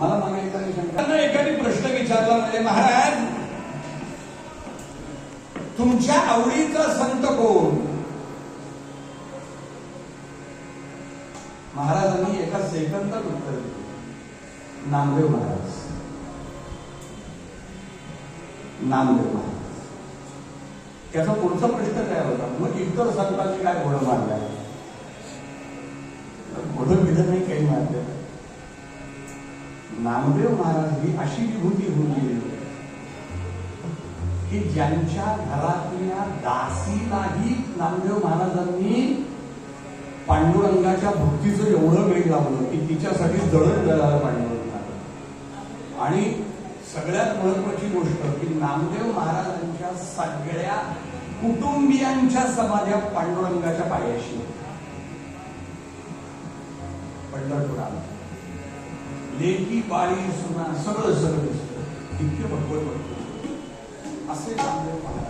मला मागे एकाने शंका एखादी प्रश्न विचारला म्हणजे महाराज तुमच्या आवडीचा संत कोण? महाराजांनी एका सेकंदात उत्तर दिले नामदेव महाराज. नामदेव महाराज. त्याचा पुढचा प्रश्न काय होता? मग इतर संतांनी काय घोडं मारलं? घोडं बिडं नाही काही मारलं. नामदेव महाराज ही अशी विभूती होती की ज्यांच्या घरातल्या दासीलाही नामदेव महाराजांनी पांडुरंगाच्या भक्तीचं एवढं वेळ लावलं की तिच्यासाठी जळण जळायला पांडुरंग आणि सगळ्यात महत्वाची गोष्ट की नामदेव महाराजांच्या सगळ्या कुटुंबियांच्या समाध्या पांडुरंगाच्या पायाशी आहेत. लेखी बाळी सुना सगळं सगळं इतके भगवत भक्त असे चांगले महाराज